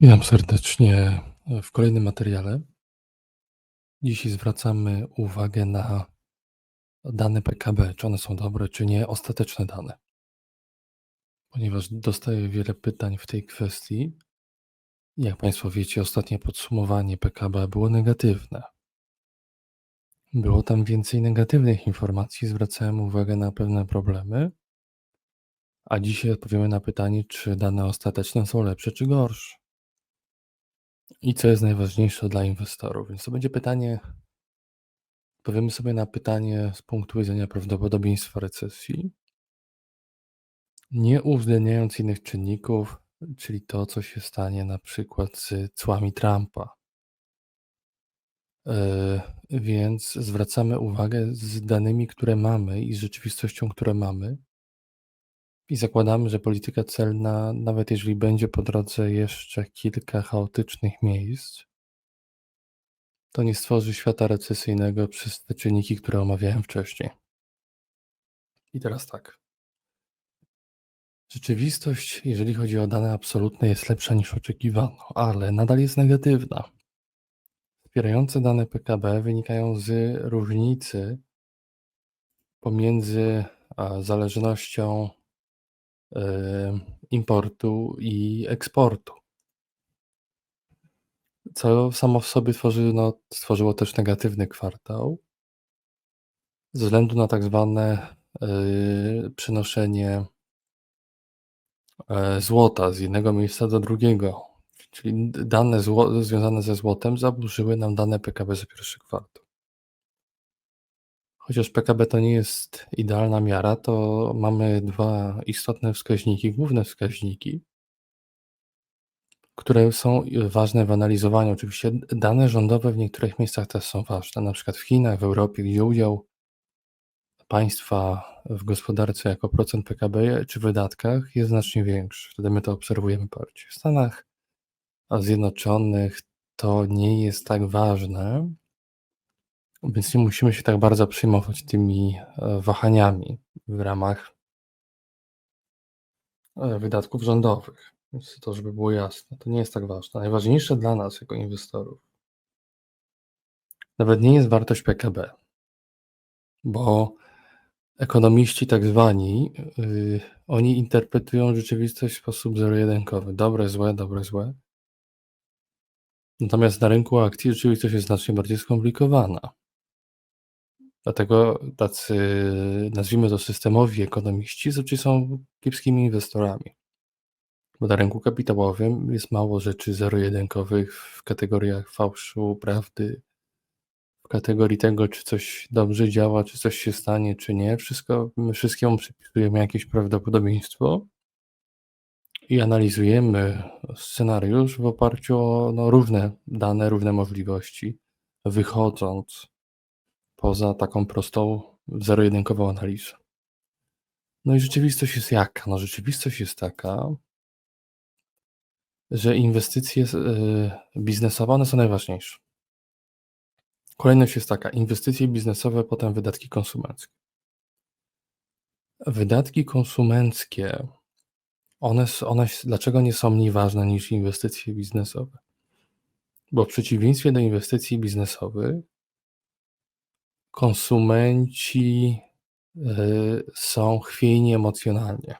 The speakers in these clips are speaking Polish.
Witam serdecznie w kolejnym materiale. Dzisiaj zwracamy uwagę na dane PKB, czy one są dobre, czy nie, ostateczne dane. Ponieważ dostaję wiele pytań w tej kwestii. Jak Państwo wiecie, ostatnie podsumowanie PKB było negatywne. Było tam więcej negatywnych informacji, zwracałem uwagę na pewne problemy. A dzisiaj odpowiemy na pytanie, czy dane ostateczne są lepsze czy gorsze. I co jest najważniejsze dla inwestorów? Więc to będzie pytanie, odpowiemy sobie na pytanie z punktu widzenia prawdopodobieństwa recesji, nie uwzględniając innych czynników, czyli to, co się stanie na przykład z cłami Trumpa. Yy, więc zwracamy uwagę z danymi, które mamy i z rzeczywistością, które mamy. I zakładamy, że polityka celna, nawet jeżeli będzie po drodze jeszcze kilka chaotycznych miejsc, to nie stworzy świata recesyjnego przez te czynniki, które omawiałem wcześniej. I teraz tak. Rzeczywistość, jeżeli chodzi o dane absolutne, jest lepsza niż oczekiwano, ale nadal jest negatywna. Wspierające dane PKB wynikają z różnicy pomiędzy zależnością importu i eksportu. Co samo w sobie tworzy, no, stworzyło też negatywny kwartał ze względu na tak zwane yy, przenoszenie yy, złota z jednego miejsca do drugiego. Czyli dane zło, związane ze złotem zaburzyły nam dane PKB za pierwszy kwartał. Chociaż PKB to nie jest idealna miara, to mamy dwa istotne wskaźniki, główne wskaźniki, które są ważne w analizowaniu. Oczywiście dane rządowe w niektórych miejscach też są ważne, na przykład w Chinach, w Europie, gdzie udział państwa w gospodarce jako procent PKB czy wydatkach jest znacznie większy. Wtedy my to obserwujemy bardziej. W Stanach Zjednoczonych to nie jest tak ważne, więc nie musimy się tak bardzo przejmować tymi e, wahaniami w ramach e, wydatków rządowych. Więc to, żeby było jasne, to nie jest tak ważne. Najważniejsze dla nas jako inwestorów nawet nie jest wartość PKB, bo ekonomiści tak zwani, yy, oni interpretują rzeczywistość w sposób zero-jedynkowy. Dobre, złe, dobre, złe. Natomiast na rynku akcji rzeczywistość jest znacznie bardziej skomplikowana. Dlatego tacy, nazwijmy to systemowi ekonomiści, zazwyczaj są kiepskimi inwestorami. Bo na rynku kapitałowym jest mało rzeczy zero-jedynkowych w kategoriach fałszu, prawdy, w kategorii tego, czy coś dobrze działa, czy coś się stanie, czy nie. Wszystko, my wszystkiemu przypisujemy jakieś prawdopodobieństwo i analizujemy scenariusz w oparciu o no, różne dane, różne możliwości, wychodząc poza taką prostą, zero-jedynkową analizę. No i rzeczywistość jest jaka? No rzeczywistość jest taka, że inwestycje y, biznesowe one są najważniejsze. Kolejność jest taka: inwestycje biznesowe, potem wydatki konsumenckie. Wydatki konsumenckie, one, one dlaczego nie są mniej ważne niż inwestycje biznesowe? Bo w przeciwieństwie do inwestycji biznesowych, konsumenci y, są chwiejni emocjonalnie.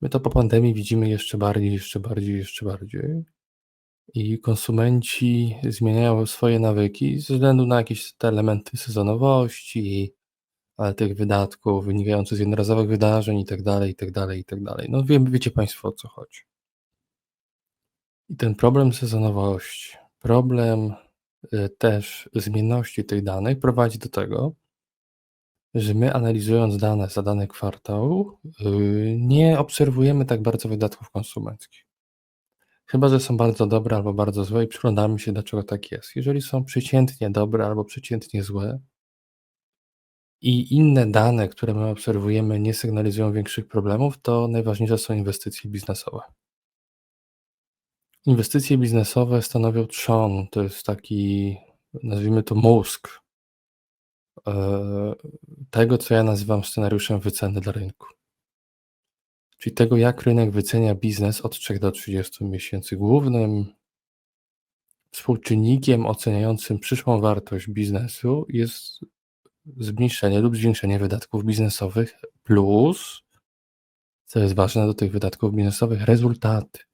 My to po pandemii widzimy jeszcze bardziej, jeszcze bardziej, jeszcze bardziej. I konsumenci zmieniają swoje nawyki ze względu na jakieś te elementy sezonowości, ale tych wydatków wynikających z jednorazowych wydarzeń i tak dalej, i tak dalej, i tak dalej. No wie, wiecie Państwo o co chodzi. I ten problem sezonowości, problem też zmienności tych danych prowadzi do tego, że my analizując dane za dany kwartał, yy, nie obserwujemy tak bardzo wydatków konsumenckich. Chyba, że są bardzo dobre albo bardzo złe i przyglądamy się, dlaczego tak jest. Jeżeli są przeciętnie dobre albo przeciętnie złe i inne dane, które my obserwujemy, nie sygnalizują większych problemów, to najważniejsze są inwestycje biznesowe. Inwestycje biznesowe stanowią trzon, to jest taki, nazwijmy to mózg E, tego, co ja nazywam scenariuszem wyceny dla rynku. Czyli tego, jak rynek wycenia biznes od 3 do 30 miesięcy. Głównym współczynnikiem oceniającym przyszłą wartość biznesu jest zmniejszenie lub zwiększenie wydatków biznesowych plus, co jest ważne do tych wydatków biznesowych, rezultaty.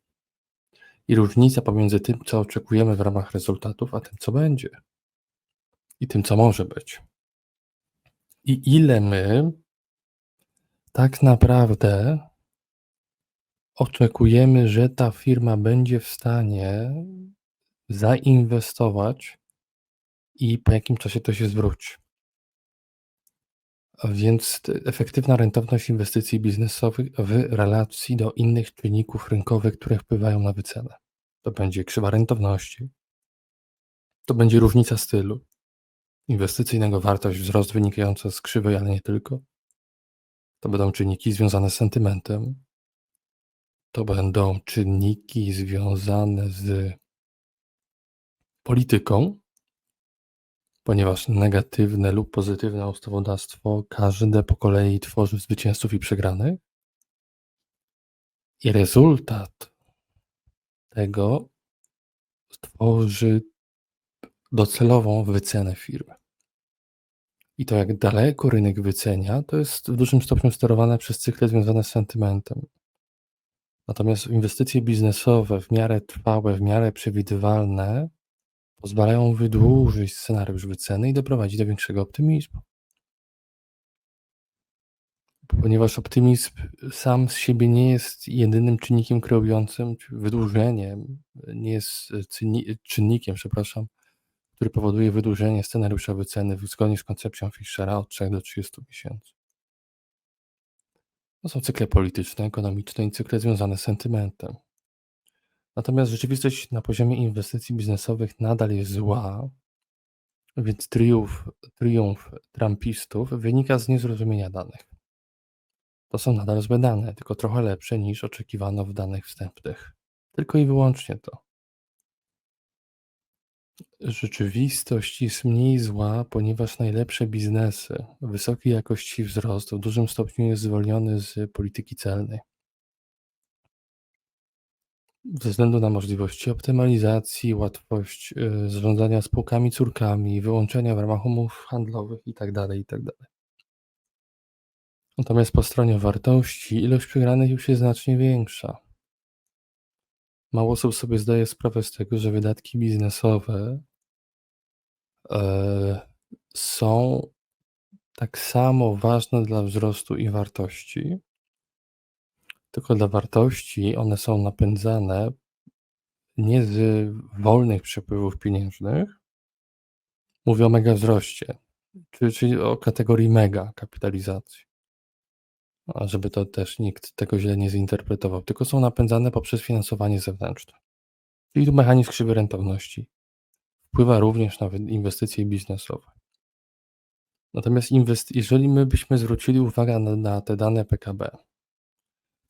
I różnica pomiędzy tym, co oczekujemy w ramach rezultatów, a tym, co będzie. I tym, co może być. I ile my tak naprawdę oczekujemy, że ta firma będzie w stanie zainwestować i po jakim czasie to się zwróci. Więc efektywna rentowność inwestycji biznesowych w relacji do innych czynników rynkowych, które wpływają na wycenę. To będzie krzywa rentowności, to będzie różnica stylu inwestycyjnego, wartość, wzrost wynikający z krzywej, ale nie tylko. To będą czynniki związane z sentymentem. To będą czynniki związane z polityką, ponieważ negatywne lub pozytywne ustawodawstwo każde po kolei tworzy zwycięzców i przegranych. I rezultat tego stworzy docelową wycenę firmy. I to, jak daleko rynek wycenia, to jest w dużym stopniu sterowane przez cykle związane z sentymentem. Natomiast inwestycje biznesowe, w miarę trwałe, w miarę przewidywalne, pozwalają wydłużyć scenariusz wyceny i doprowadzić do większego optymizmu. Ponieważ optymizm sam z siebie nie jest jedynym czynnikiem kreującym, wydłużeniem, nie jest czynnikiem, przepraszam, który powoduje wydłużenie scenariusza wyceny zgodnie z koncepcją Fischera od 3 do 30 miesięcy. To są cykle polityczne, ekonomiczne i cykle związane z sentymentem. Natomiast rzeczywistość na poziomie inwestycji biznesowych nadal jest zła, więc triumf, triumf trumpistów wynika z niezrozumienia danych. To są nadal złe dane, tylko trochę lepsze niż oczekiwano w danych wstępnych. Tylko i wyłącznie to. Rzeczywistość jest mniej zła, ponieważ najlepsze biznesy, wysokiej jakości wzrost w dużym stopniu jest zwolniony z polityki celnej. Ze względu na możliwości optymalizacji, łatwość y, zarządzania spółkami córkami, wyłączenia w ramach umów handlowych itd., itd. Natomiast po stronie wartości ilość przegranych już jest znacznie większa. Mało osób sobie zdaje sprawę z tego, że wydatki biznesowe e, są tak samo ważne dla wzrostu i wartości, tylko dla wartości one są napędzane nie z wolnych przepływów pieniężnych, mówię o mega wzroście, czyli o kategorii mega kapitalizacji a żeby to też nikt tego źle nie zinterpretował, tylko są napędzane poprzez finansowanie zewnętrzne. Czyli tu mechanizm krzywy rentowności wpływa również na inwestycje biznesowe. Natomiast jeżeli my byśmy zwrócili uwagę na, na te dane PKB,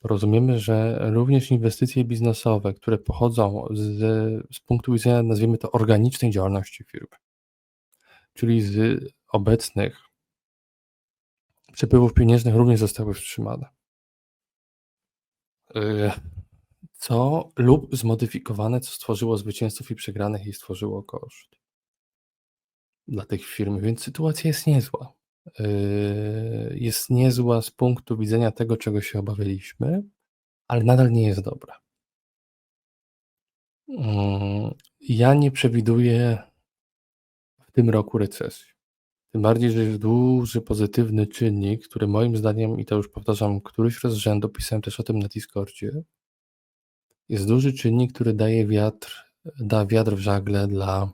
rozumiemy, że również inwestycje biznesowe, które pochodzą z, z punktu widzenia, nazwijmy to, organicznej działalności firmy, czyli z obecnych przepływów pieniężnych również zostały wstrzymane. Y, co lub zmodyfikowane, co stworzyło zwycięzców i przegranych i stworzyło koszt dla tych firm, więc sytuacja jest niezła. Y, jest niezła z punktu widzenia tego, czego się obawialiśmy, ale nadal nie jest dobra. Mm, ja nie przewiduję w tym roku recesji. Tym bardziej, że jest duży pozytywny czynnik, który moim zdaniem, i to już powtarzam któryś raz z rzędu, pisałem też o tym na Discordzie, jest duży czynnik, który daje wiatr, da wiatr w żagle dla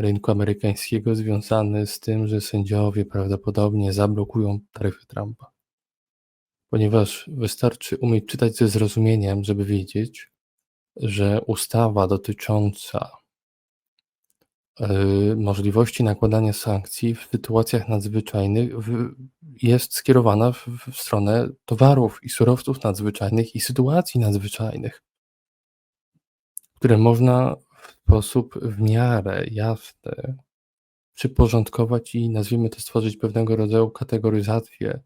rynku amerykańskiego związany z tym, że sędziowie prawdopodobnie zablokują taryfy Trumpa. Ponieważ wystarczy umieć czytać ze zrozumieniem, żeby wiedzieć, że ustawa dotycząca Yy, możliwości nakładania sankcji w sytuacjach nadzwyczajnych jest skierowana w, w stronę towarów i surowców nadzwyczajnych i sytuacji nadzwyczajnych, które można sposób w miarę jasny przyporządkować i nazwijmy to stworzyć pewnego rodzaju kategoryzację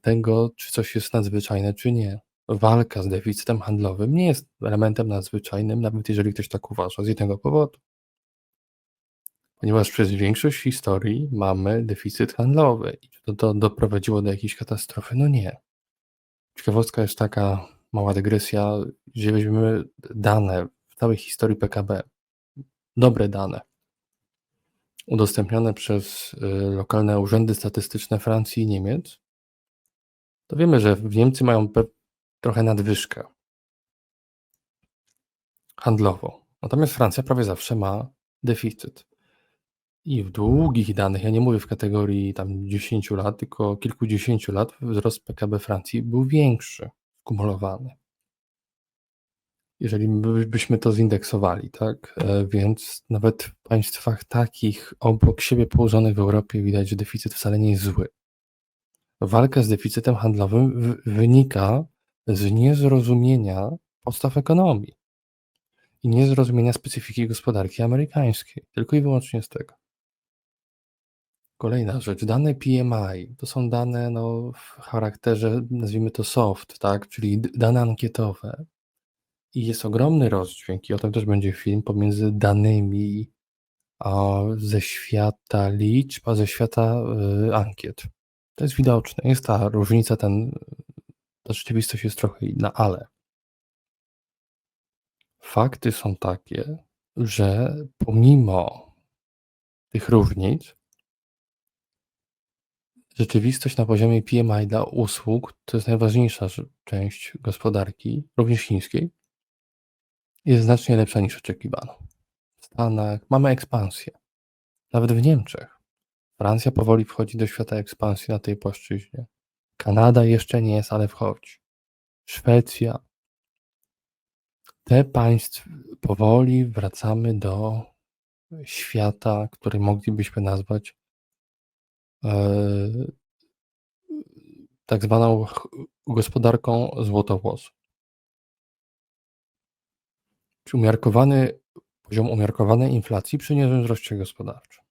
tego, czy coś jest nadzwyczajne, czy nie. Walka z deficytem handlowym nie jest elementem nadzwyczajnym, nawet jeżeli ktoś tak uważa, z jednego powodu. Ponieważ przez większość historii mamy deficyt handlowy. I czy to, to doprowadziło do jakiejś katastrofy? No nie. Ciekawostka jest taka, mała dygresja, gdzie weźmiemy dane całej historii PKB, dobre dane, udostępnione przez y, lokalne urzędy statystyczne Francji i Niemiec, to wiemy, że Niemcy mają trochę nadwyżkę handlową. Natomiast Francja prawie zawsze ma deficyt. I w długich danych, ja nie mówię w kategorii tam 10 lat, tylko kilkudziesięciu lat, wzrost PKB Francji był większy, kumulowany. Jeżeli by- byśmy to zindeksowali, tak? E, Więc nawet w państwach takich obok siebie położonych w Europie widać, że deficyt wcale nie jest zły. Walka z deficytem handlowym wynika z niezrozumienia podstaw ekonomii i niezrozumienia specyfiki gospodarki amerykańskiej. Tylko i wyłącznie z tego. Kolejna rzecz, dane PMI to są dane no, w charakterze, nazwijmy to soft, tak, czyli dane ankietowe. I jest ogromny rozdźwięk, i o tym też będzie film, pomiędzy danymi ze świata liczb, a ze świata y, ankiet. To jest widoczne, jest ta różnica, ten, ta rzeczywistość jest trochę inna, ale fakty są takie, że pomimo tych różnic, rzeczywistość na poziomie PMI dla usług, to jest najważniejsza część gospodarki, również chińskiej, jest znacznie lepsza niż oczekiwano. W Stanach mamy ekspansję. Nawet w Niemczech. Francja powoli wchodzi do świata ekspansji na tej płaszczyźnie. Kanada jeszcze nie jest, ale wchodzi. Szwecja. Te państw powoli wracamy do świata, który moglibyśmy nazwać e, tak zwaną gospodarką złotowłosą. Czy umiarkowany poziom umiarkowanej inflacji przy niezłym wzroście gospodarczym.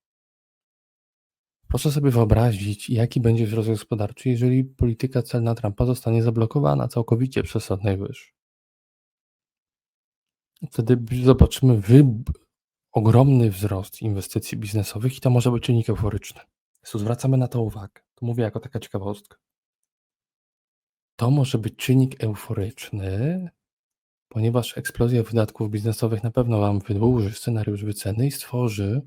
Proszę sobie wyobrazić, jaki będzie wzrost gospodarczy, jeżeli polityka celna Trumpa zostanie zablokowana całkowicie przez Sąd Najwyższy. Wtedy zobaczymy wyb- ogromny wzrost inwestycji biznesowych i to może być czynnik euforyczny. Zwracamy na to uwagę. To mówię jako taka ciekawostka. To może być czynnik euforyczny, ponieważ eksplozja wydatków biznesowych na pewno Wam wydłuży scenariusz wyceny i stworzy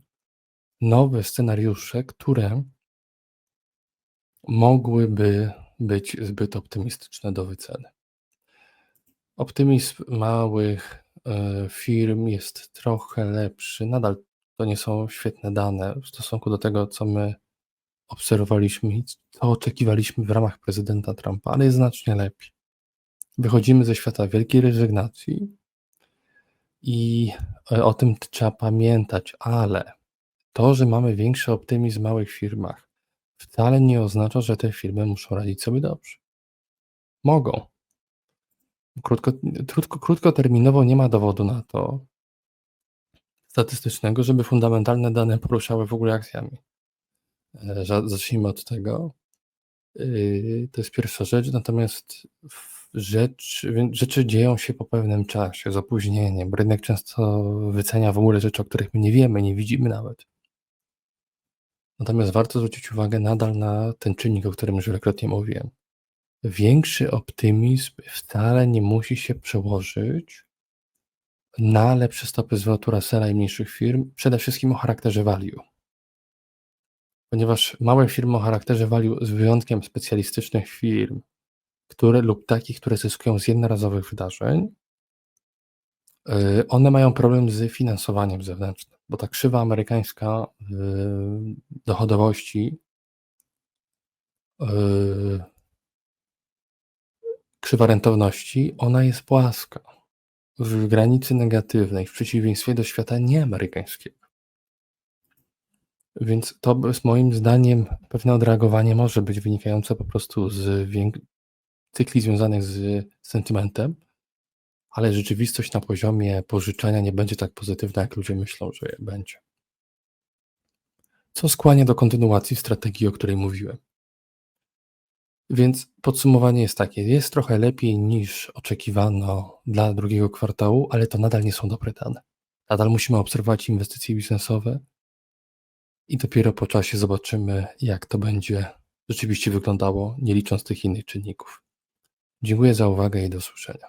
nowe scenariusze, które mogłyby być zbyt optymistyczne do wyceny. Optymizm małych e, firm jest trochę lepszy. Nadal to nie są świetne dane w stosunku do tego, co my obserwowaliśmy i co oczekiwaliśmy w ramach prezydenta Trumpa, ale jest znacznie lepiej. Wychodzimy ze świata wielkiej rezygnacji i e, o tym trzeba pamiętać, ale to, że mamy większy optymizm w małych firmach, wcale nie oznacza, że te firmy muszą radzić sobie dobrze. Mogą. Krótko, krótko, krótkoterminowo nie ma dowodu na to statystycznego, żeby fundamentalne dane poruszały w ogóle akcjami. E, za- Zacznijmy od tego. Yy, To jest pierwsza rzecz, natomiast rzecz, rzeczy dzieją się po pewnym czasie, z opóźnieniem. Rynek często wycenia w ogóle rzeczy, o których my nie wiemy, nie widzimy nawet. Natomiast warto zwrócić uwagę nadal na ten czynnik, o którym już wielokrotnie mówiłem. Większy optymizm wcale nie musi się przełożyć na lepsze stopy zwrotu Russella i mniejszych firm, przede wszystkim o charakterze value. Ponieważ małe firmy o charakterze value, z wyjątkiem specjalistycznych firm, które lub takich, które zyskują z jednorazowych wydarzeń, yy, one mają problem z finansowaniem zewnętrznym, bo ta krzywa amerykańska yy, dochodowości, yy, krzywa rentowności, ona jest płaska, w granicy negatywnej, w przeciwieństwie do świata nieamerykańskiego. Więc to jest moim zdaniem pewne odreagowanie może być wynikające po prostu z cykli związanych z sentymentem, ale rzeczywistość na poziomie pożyczania nie będzie tak pozytywna, jak ludzie myślą, że będzie. Co skłania do kontynuacji strategii, o której mówiłem? Więc podsumowanie jest takie: jest trochę lepiej niż oczekiwano dla drugiego kwartału, ale to nadal nie są dobre dane. Nadal musimy obserwować inwestycje biznesowe i dopiero po czasie zobaczymy, jak to będzie rzeczywiście wyglądało, nie licząc tych innych czynników. Dziękuję za uwagę i do usłyszenia.